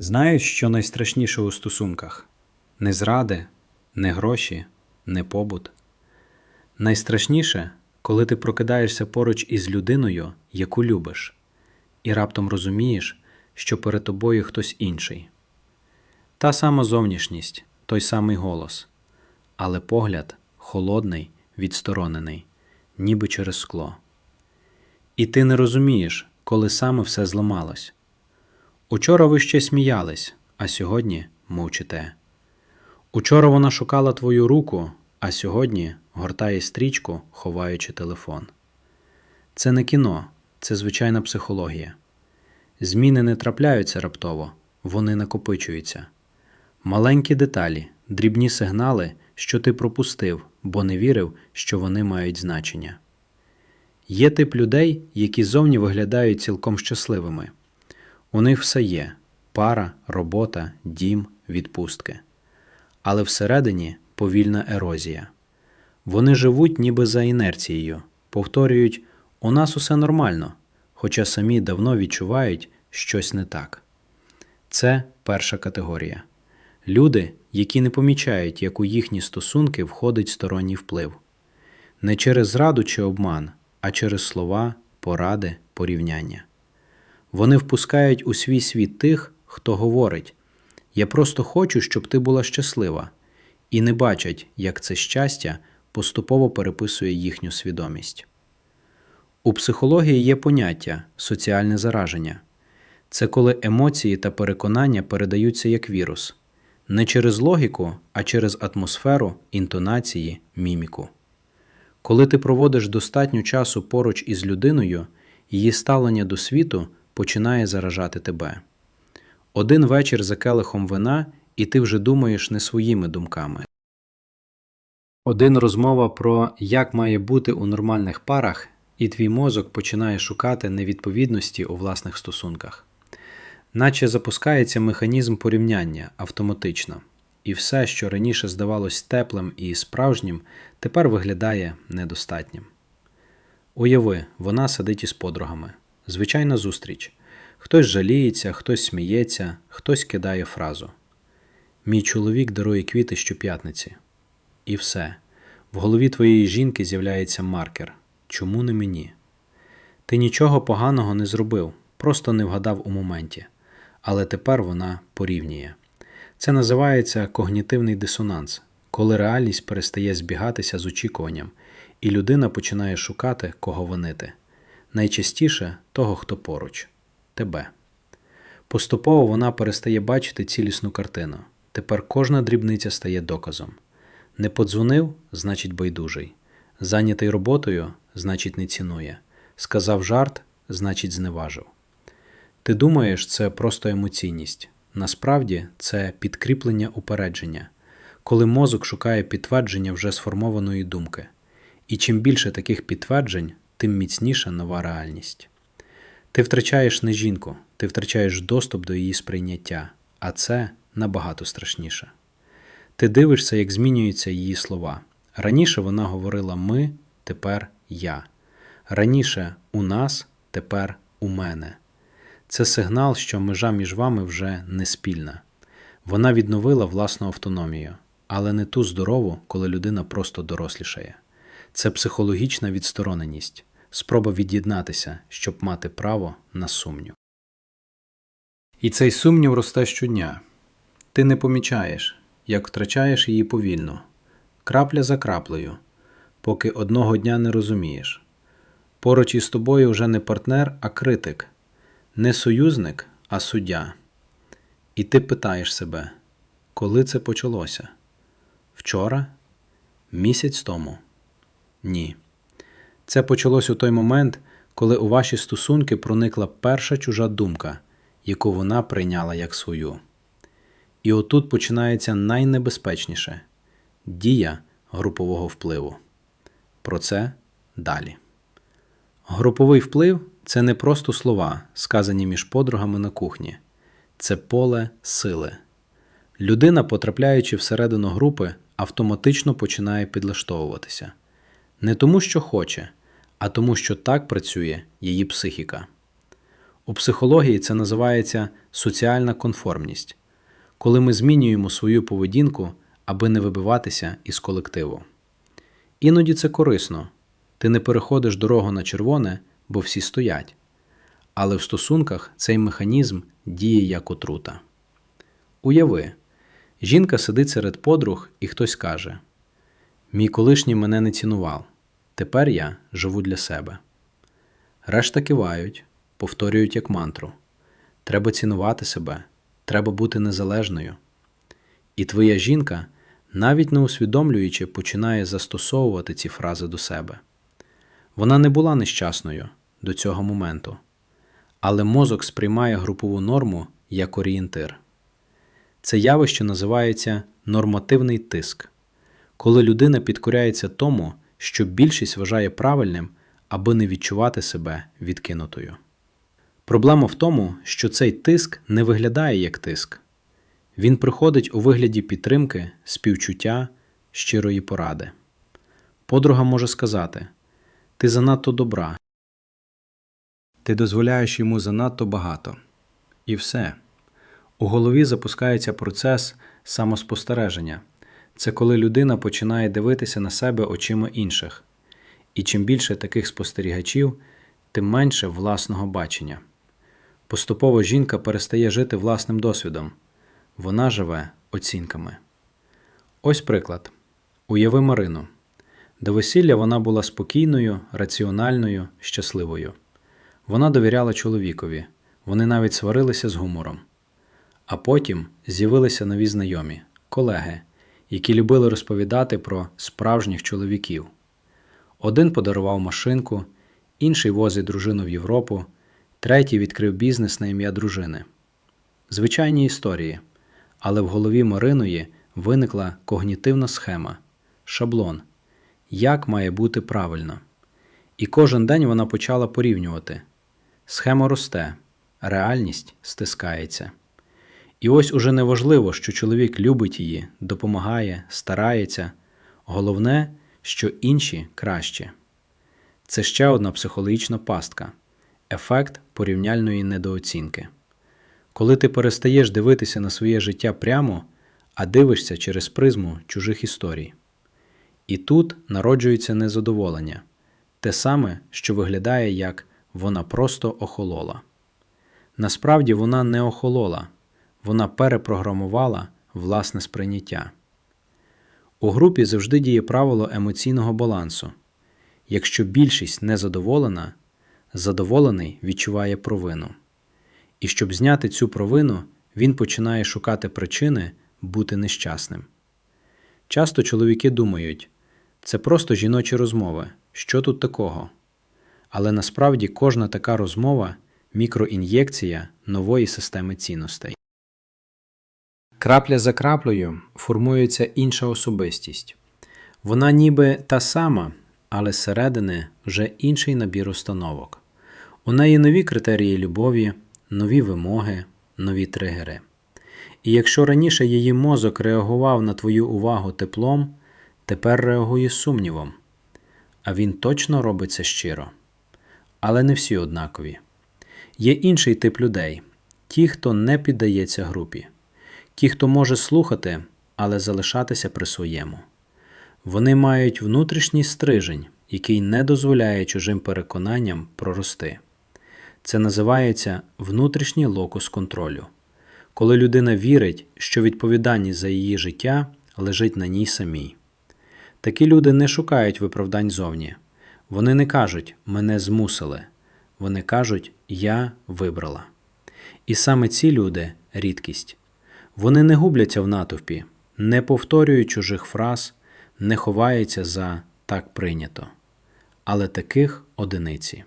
Знаєш, що найстрашніше у стосунках? Не зради, не гроші, не побут. Найстрашніше, коли ти прокидаєшся поруч із людиною, яку любиш, і раптом розумієш, що перед тобою хтось інший. Та сама зовнішність, той самий голос, але погляд холодний, відсторонений, ніби через скло. І ти не розумієш, коли саме все зламалось. Учора ви ще сміялись, а сьогодні мовчите. Учора вона шукала твою руку, а сьогодні гортає стрічку, ховаючи телефон. Це не кіно, це звичайна психологія. Зміни не трапляються раптово, вони накопичуються. Маленькі деталі, дрібні сигнали, що ти пропустив, бо не вірив, що вони мають значення. Є тип людей, які зовні виглядають цілком щасливими. У них все є пара, робота, дім, відпустки. Але всередині повільна ерозія. Вони живуть ніби за інерцією, повторюють у нас усе нормально, хоча самі давно відчувають щось не так. Це перша категорія. Люди, які не помічають, як у їхні стосунки входить сторонній вплив. Не через зраду чи обман, а через слова, поради, порівняння. Вони впускають у свій світ тих, хто говорить Я просто хочу, щоб ти була щаслива, і не бачать, як це щастя поступово переписує їхню свідомість. У психології є поняття соціальне зараження це коли емоції та переконання передаються як вірус, не через логіку, а через атмосферу, інтонації, міміку. Коли ти проводиш достатньо часу поруч із людиною, її ставлення до світу починає заражати тебе. Один вечір за келихом вина, і ти вже думаєш не своїми думками. Один розмова про як має бути у нормальних парах, і твій мозок починає шукати невідповідності у власних стосунках. Наче запускається механізм порівняння автоматично, і все, що раніше здавалось теплим і справжнім, тепер виглядає недостатнім. Уяви, вона сидить із подругами. Звичайна зустріч. Хтось жаліється, хтось сміється, хтось кидає фразу. Мій чоловік дарує квіти щоп'ятниці. І все. В голові твоєї жінки з'являється маркер. Чому не мені? Ти нічого поганого не зробив, просто не вгадав у моменті. Але тепер вона порівнює. Це називається когнітивний дисонанс, коли реальність перестає збігатися з очікуванням, і людина починає шукати, кого винити. Найчастіше того, хто поруч тебе. Поступово вона перестає бачити цілісну картину. Тепер кожна дрібниця стає доказом. Не подзвонив, значить байдужий. Зайнятий роботою, значить не цінує. Сказав жарт, значить зневажив. Ти думаєш, це просто емоційність. Насправді це підкріплення упередження, коли мозок шукає підтвердження вже сформованої думки. І чим більше таких підтверджень, тим міцніша нова реальність. Ти втрачаєш не жінку, ти втрачаєш доступ до її сприйняття, а це набагато страшніше. Ти дивишся, як змінюються її слова. Раніше вона говорила ми, тепер я. Раніше у нас, тепер у мене. Це сигнал, що межа між вами вже не спільна. Вона відновила власну автономію, але не ту здорову, коли людина просто дорослішає. Це психологічна відстороненість, спроба від'єднатися, щоб мати право на сумнів. І цей сумнів росте щодня. Ти не помічаєш, як втрачаєш її повільно, крапля за краплею, поки одного дня не розумієш. Поруч із тобою вже не партнер, а критик, не союзник, а суддя. І ти питаєш себе, коли це почалося? Вчора? Місяць тому? Ні. Це почалось у той момент, коли у ваші стосунки проникла перша чужа думка, яку вона прийняла як свою. І отут починається найнебезпечніше дія групового впливу. Про це далі. Груповий вплив це не просто слова, сказані між подругами на кухні, це поле сили. Людина, потрапляючи всередину групи, автоматично починає підлаштовуватися. Не тому, що хоче, а тому, що так працює її психіка. У психології це називається соціальна конформність, коли ми змінюємо свою поведінку, аби не вибиватися із колективу. Іноді це корисно. Ти не переходиш дорогу на червоне, бо всі стоять. Але в стосунках цей механізм діє як отрута. Уяви, жінка сидить серед подруг, і хтось каже: Мій колишній мене не цінував. Тепер я живу для себе. Решта кивають, повторюють як мантру. Треба цінувати себе, треба бути незалежною. І твоя жінка, навіть не усвідомлюючи, починає застосовувати ці фрази до себе. Вона не була нещасною до цього моменту, але мозок сприймає групову норму як орієнтир. Це явище називається нормативний тиск, коли людина підкоряється тому, що більшість вважає правильним, аби не відчувати себе відкинутою. Проблема в тому, що цей тиск не виглядає як тиск. Він приходить у вигляді підтримки, співчуття, щирої поради. Подруга може сказати: Ти занадто добра, ти дозволяєш йому занадто багато. І все. У голові запускається процес самоспостереження. Це коли людина починає дивитися на себе очима інших. І чим більше таких спостерігачів, тим менше власного бачення. Поступово жінка перестає жити власним досвідом. Вона живе оцінками. Ось приклад. Уяви Марину. До весілля вона була спокійною, раціональною, щасливою. Вона довіряла чоловікові, вони навіть сварилися з гумором. А потім з'явилися нові знайомі, колеги, які любили розповідати про справжніх чоловіків. Один подарував машинку, інший возить дружину в Європу, третій відкрив бізнес на ім'я дружини. Звичайні історії, але в голові Мариної виникла когнітивна схема, шаблон, як має бути правильно. І кожен день вона почала порівнювати. Схема росте, реальність стискається. І ось уже не важливо, що чоловік любить її, допомагає, старається. Головне, що інші краще. Це ще одна психологічна пастка ефект порівняльної недооцінки. Коли ти перестаєш дивитися на своє життя прямо, а дивишся через призму чужих історій. І тут народжується незадоволення, те саме, що виглядає як вона просто охолола. Насправді вона не охолола, вона перепрограмувала власне сприйняття. У групі завжди діє правило емоційного балансу. Якщо більшість незадоволена, задоволений відчуває провину. І щоб зняти цю провину, він починає шукати причини бути нещасним. Часто чоловіки думають, це просто жіночі розмови, що тут такого? Але насправді кожна така розмова мікроін'єкція нової системи цінностей. Крапля за краплею формується інша особистість. Вона ніби та сама, але зсередини вже інший набір установок. У неї нові критерії любові, нові вимоги, нові тригери. І якщо раніше її мозок реагував на твою увагу теплом, тепер реагує сумнівом. А він точно робить це щиро. Але не всі однакові. Є інший тип людей ті, хто не піддається групі, ті, хто може слухати, але залишатися при своєму. Вони мають внутрішній стрижень, який не дозволяє чужим переконанням прорости. Це називається внутрішній локус контролю, коли людина вірить, що відповідальність за її життя лежить на ній самій. Такі люди не шукають виправдань зовні. Вони не кажуть мене змусили, вони кажуть Я вибрала. І саме ці люди рідкість. Вони не губляться в натовпі, не повторюють чужих фраз, не ховаються за так прийнято. Але таких одиниці.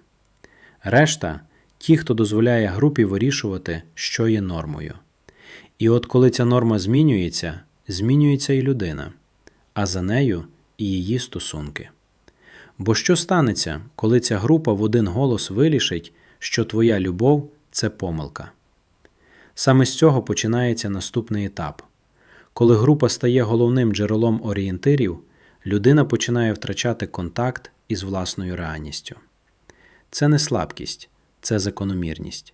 Решта ті, хто дозволяє групі вирішувати, що є нормою. І от коли ця норма змінюється, змінюється і людина, а за нею і її стосунки. Бо що станеться, коли ця група в один голос вирішить, що твоя любов це помилка? Саме з цього починається наступний етап. Коли група стає головним джерелом орієнтирів, людина починає втрачати контакт із власною реальністю. Це не слабкість, це закономірність.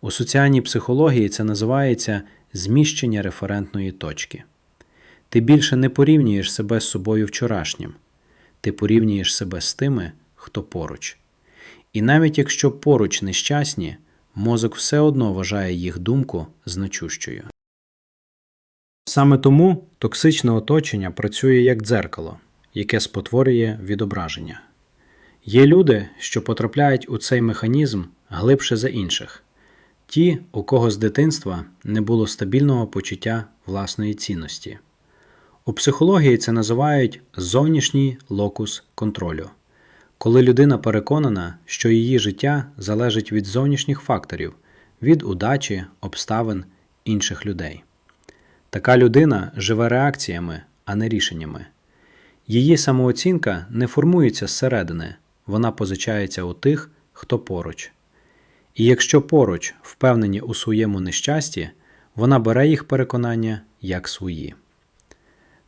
У соціальній психології це називається зміщення референтної точки. Ти більше не порівнюєш себе з собою вчорашнім, ти порівнюєш себе з тими, хто поруч. І навіть якщо поруч нещасні, мозок все одно вважає їх думку значущою. Саме тому токсичне оточення працює як дзеркало, яке спотворює відображення. Є люди, що потрапляють у цей механізм глибше за інших, ті, у кого з дитинства не було стабільного почуття власної цінності. У психології це називають зовнішній локус контролю, коли людина переконана, що її життя залежить від зовнішніх факторів, від удачі, обставин інших людей. Така людина живе реакціями, а не рішеннями. Її самооцінка не формується зсередини, вона позичається у тих, хто поруч. І якщо поруч впевнені у своєму нещасті, вона бере їх переконання як свої.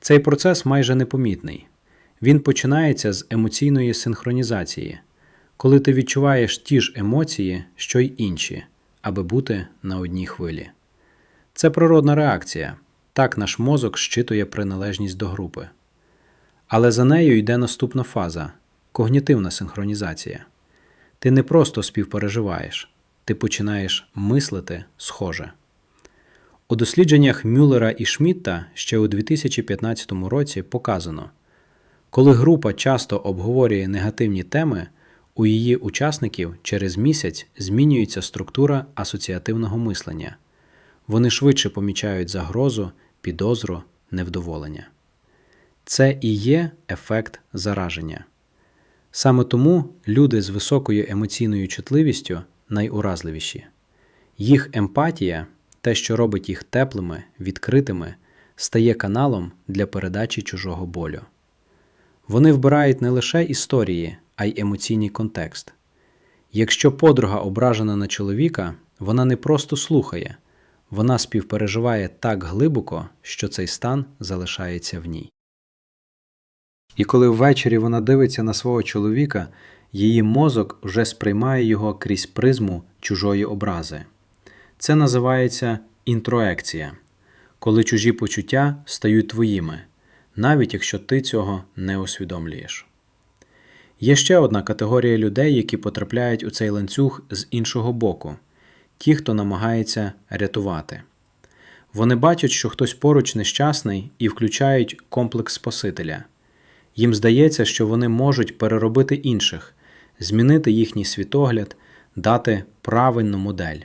Цей процес майже непомітний. Він починається з емоційної синхронізації, коли ти відчуваєш ті ж емоції, що й інші, аби бути на одній хвилі. Це природна реакція. Так наш мозок щитує приналежність до групи. Але за нею йде наступна фаза когнітивна синхронізація. Ти не просто співпереживаєш, ти починаєш мислити схоже. У дослідженнях Мюллера і Шмітта ще у 2015 році показано, коли група часто обговорює негативні теми, у її учасників через місяць змінюється структура асоціативного мислення. Вони швидше помічають загрозу, підозру, невдоволення. Це і є ефект зараження. Саме тому люди з високою емоційною чутливістю найуразливіші. Їх емпатія, те, що робить їх теплими, відкритими, стає каналом для передачі чужого болю. Вони вбирають не лише історії, а й емоційний контекст. Якщо подруга ображена на чоловіка, вона не просто слухає, вона співпереживає так глибоко, що цей стан залишається в ній. І коли ввечері вона дивиться на свого чоловіка, її мозок вже сприймає його крізь призму чужої образи. Це називається інтроекція, коли чужі почуття стають твоїми, навіть якщо ти цього не усвідомлюєш. Є ще одна категорія людей, які потрапляють у цей ланцюг з іншого боку ті, хто намагається рятувати. Вони бачать, що хтось поруч нещасний і включають комплекс Спасителя. Їм здається, що вони можуть переробити інших, змінити їхній світогляд, дати правильну модель.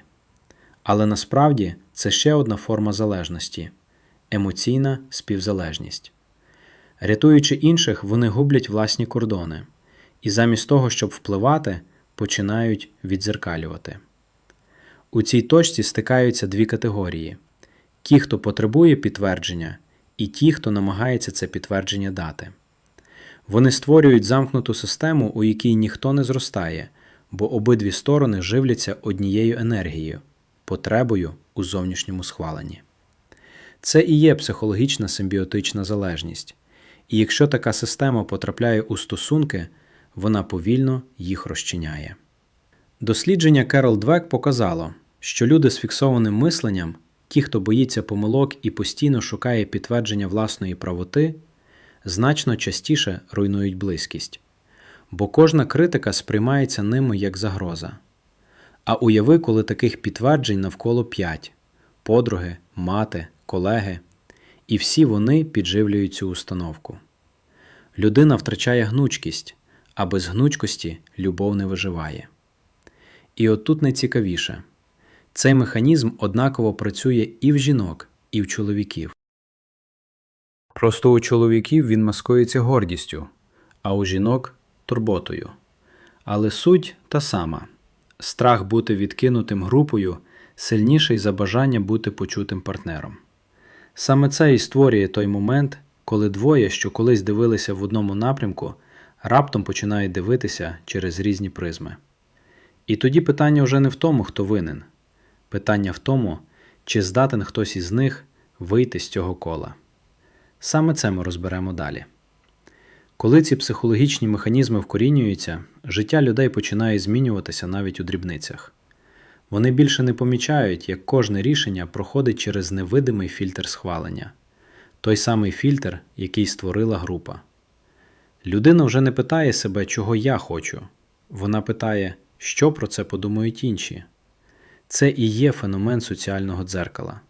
Але насправді це ще одна форма залежності емоційна співзалежність. Рятуючи інших, вони гублять власні кордони і замість того, щоб впливати, починають відзеркалювати. У цій точці стикаються дві категорії: ті, хто потребує підтвердження, і ті, хто намагається це підтвердження дати. Вони створюють замкнуту систему, у якій ніхто не зростає, бо обидві сторони живляться однією енергією, потребою у зовнішньому схваленні. Це і є психологічна симбіотична залежність, і якщо така система потрапляє у стосунки, вона повільно їх розчиняє. Дослідження Керол Двек показало, що люди з фіксованим мисленням, ті, хто боїться помилок і постійно шукає підтвердження власної правоти, значно частіше руйнують близькість, бо кожна критика сприймається ними як загроза. А уяви, коли таких підтверджень навколо п'ять подруги, мати, колеги, і всі вони підживлюють цю установку. Людина втрачає гнучкість, а без гнучкості любов не виживає. І отут найцікавіше цей механізм однаково працює і в жінок, і в чоловіків. Просто у чоловіків він маскується гордістю, а у жінок турботою. Але суть та сама страх бути відкинутим групою сильніший за бажання бути почутим партнером. Саме це і створює той момент, коли двоє, що колись дивилися в одному напрямку, раптом починають дивитися через різні призми. І тоді питання вже не в тому, хто винен, питання в тому, чи здатен хтось із них вийти з цього кола. Саме це ми розберемо далі. Коли ці психологічні механізми вкорінюються, життя людей починає змінюватися навіть у дрібницях. Вони більше не помічають, як кожне рішення проходить через невидимий фільтр схвалення, той самий фільтр, який створила група. Людина вже не питає себе, чого я хочу. Вона питає, що про це подумають інші. Це і є феномен соціального дзеркала,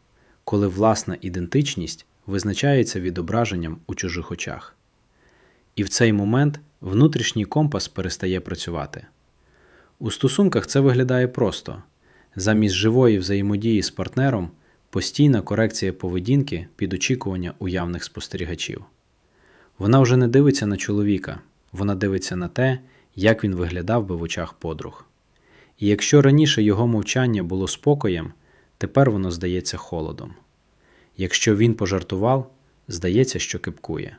коли власна ідентичність визначається відображенням у чужих очах. І в цей момент внутрішній компас перестає працювати. У стосунках це виглядає просто замість живої взаємодії з партнером постійна корекція поведінки під очікування уявних спостерігачів. Вона вже не дивиться на чоловіка, вона дивиться на те, як він виглядав би в очах подруг. І якщо раніше його мовчання було спокоєм, тепер воно здається холодом. Якщо він пожартував, здається, що кипкує.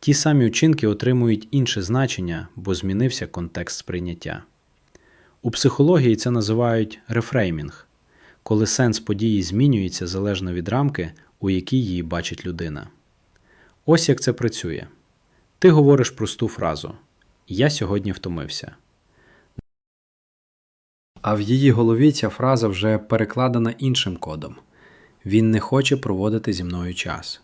Ті самі учинки отримують інше значення, бо змінився контекст сприйняття. У психології це називають рефреймінг, коли сенс події змінюється залежно від рамки, у якій її бачить людина. Ось як це працює. Ти говориш просту фразу Я сьогодні втомився. А в її голові ця фраза вже перекладена іншим кодом. Він не хоче проводити зі мною час.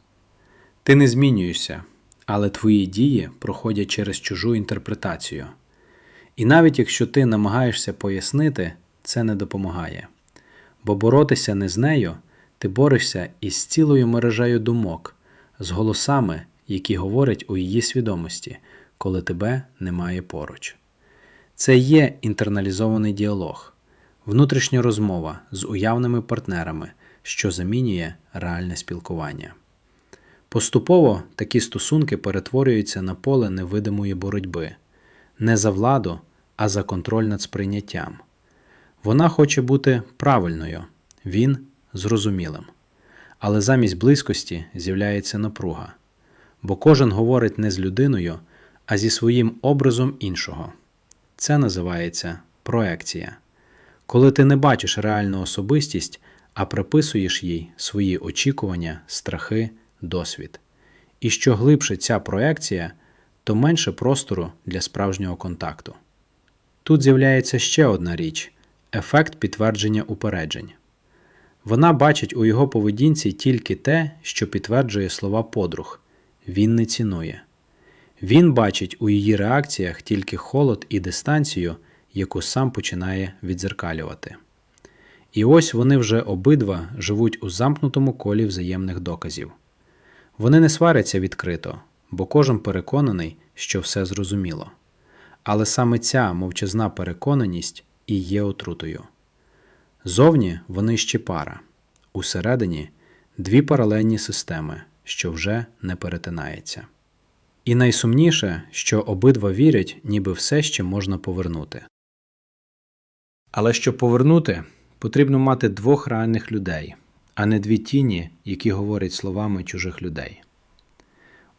Ти не змінюєшся, але твої дії проходять через чужу інтерпретацію. І навіть якщо ти намагаєшся пояснити, це не допомагає. Бо боротися не з нею, ти борешся із цілою мережею думок, з голосами, які говорять у її свідомості, коли тебе немає поруч. Це є інтерналізований діалог, внутрішня розмова з уявними партнерами, що замінює реальне спілкування. Поступово такі стосунки перетворюються на поле невидимої боротьби, не за владу, а за контроль над сприйняттям. Вона хоче бути правильною, він зрозумілим. Але замість близькості з'являється напруга, бо кожен говорить не з людиною, а зі своїм образом іншого. Це називається проекція. Коли ти не бачиш реальну особистість, а приписуєш їй свої очікування, страхи, досвід. І що глибше ця проекція, то менше простору для справжнього контакту. Тут з'являється ще одна річ ефект підтвердження упереджень. Вона бачить у його поведінці тільки те, що підтверджує слова подруг він не цінує. Він бачить у її реакціях тільки холод і дистанцію, яку сам починає відзеркалювати. І ось вони вже обидва живуть у замкнутому колі взаємних доказів. Вони не сваряться відкрито, бо кожен переконаний, що все зрозуміло. Але саме ця мовчазна переконаність і є отрутою. Зовні вони ще пара, усередині дві паралельні системи, що вже не перетинаються. І найсумніше, що обидва вірять, ніби все ще можна повернути. Але щоб повернути, потрібно мати двох реальних людей, а не дві тіні, які говорять словами чужих людей.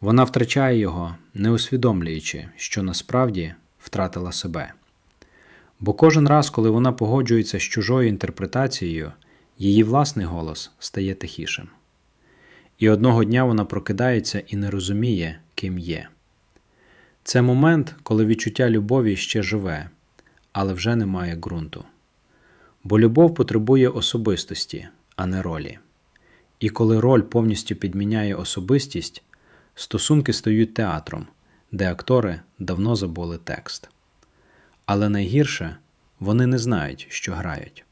Вона втрачає його, не усвідомлюючи, що насправді втратила себе. Бо кожен раз, коли вона погоджується з чужою інтерпретацією, її власний голос стає тихішим. І одного дня вона прокидається і не розуміє, ким є. Це момент, коли відчуття любові ще живе, але вже немає ґрунту. Бо любов потребує особистості, а не ролі. І коли роль повністю підміняє особистість, стосунки стають театром, де актори давно забули текст. Але найгірше вони не знають, що грають.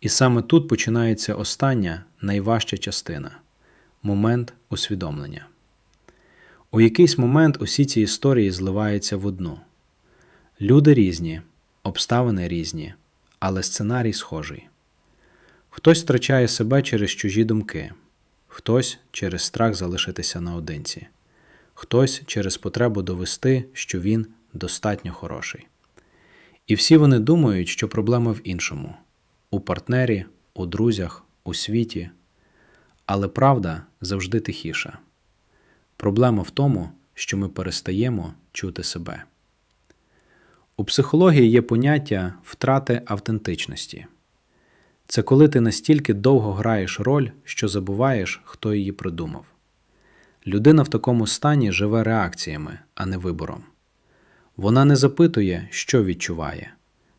І саме тут починається остання найважча частина момент усвідомлення. У якийсь момент усі ці історії зливаються в одну. Люди різні, обставини різні, але сценарій схожий. Хтось втрачає себе через чужі думки, хтось через страх залишитися наодинці, хтось через потребу довести, що він достатньо хороший. І всі вони думають, що проблема в іншому у партнері, у друзях, у світі. Але правда завжди тихіша. Проблема в тому, що ми перестаємо чути себе. У психології є поняття втрати автентичності. Це коли ти настільки довго граєш роль, що забуваєш, хто її придумав. Людина в такому стані живе реакціями, а не вибором. Вона не запитує, що відчуває,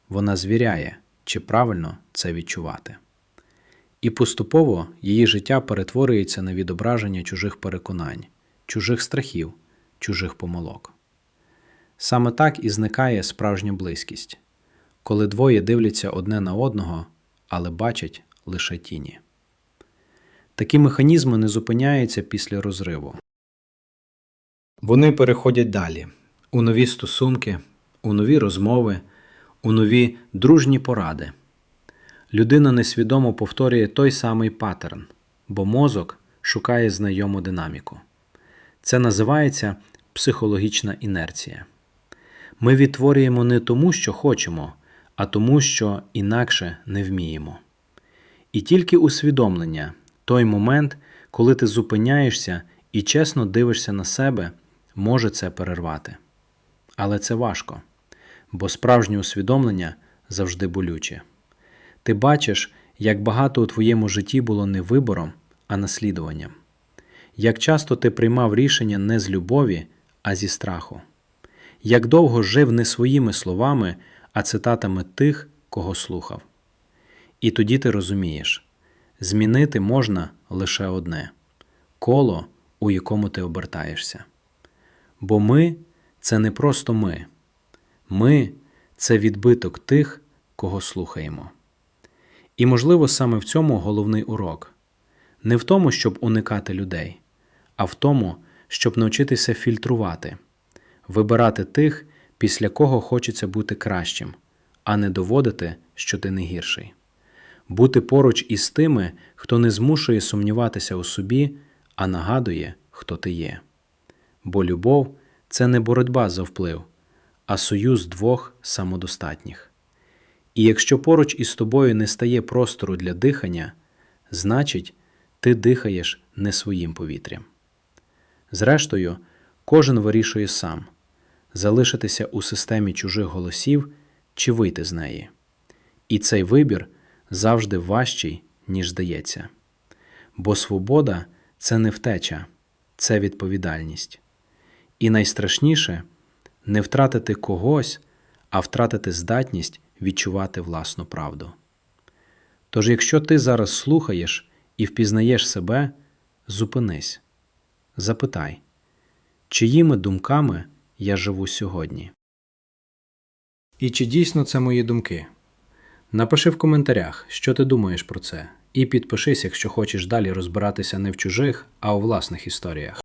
вона звіряє, чи правильно це відчувати. І поступово її життя перетворюється на відображення чужих переконань, чужих страхів, чужих помилок. Саме так і зникає справжня близькість, коли двоє дивляться одне на одного, але бачать лише тіні. Такі механізми не зупиняються після розриву. Вони переходять далі у нові стосунки, у нові розмови, у нові дружні поради. Людина несвідомо повторює той самий паттерн, бо мозок шукає знайому динаміку. Це називається психологічна інерція. Ми відтворюємо не тому, що хочемо, а тому, що інакше не вміємо. І тільки усвідомлення, той момент, коли ти зупиняєшся і чесно дивишся на себе, може це перервати. Але це важко, бо справжнє усвідомлення завжди болюче. Ти бачиш, як багато у твоєму житті було не вибором, а наслідуванням. Як часто ти приймав рішення не з любові, а зі страху. Як довго жив не своїми словами, а цитатами тих, кого слухав. І тоді ти розумієш, змінити можна лише одне коло, у якому ти обертаєшся. Бо ми це не просто ми. Ми це відбиток тих, кого слухаємо. І, можливо, саме в цьому головний урок не в тому, щоб уникати людей, а в тому, щоб навчитися фільтрувати, вибирати тих, після кого хочеться бути кращим, а не доводити, що ти не гірший, бути поруч із тими, хто не змушує сумніватися у собі, а нагадує, хто ти є. Бо любов це не боротьба за вплив, а союз двох самодостатніх. І якщо поруч із тобою не стає простору для дихання, значить, ти дихаєш не своїм повітрям. Зрештою, кожен вирішує сам залишитися у системі чужих голосів чи вийти з неї. І цей вибір завжди важчий, ніж здається. Бо свобода це не втеча, це відповідальність. І найстрашніше не втратити когось, а втратити здатність відчувати власну правду. Тож, якщо ти зараз слухаєш і впізнаєш себе, зупинись, запитай, чиїми думками я живу сьогодні. І чи дійсно це мої думки? Напиши в коментарях, що ти думаєш про це, і підпишись, якщо хочеш далі розбиратися не в чужих, а у власних історіях.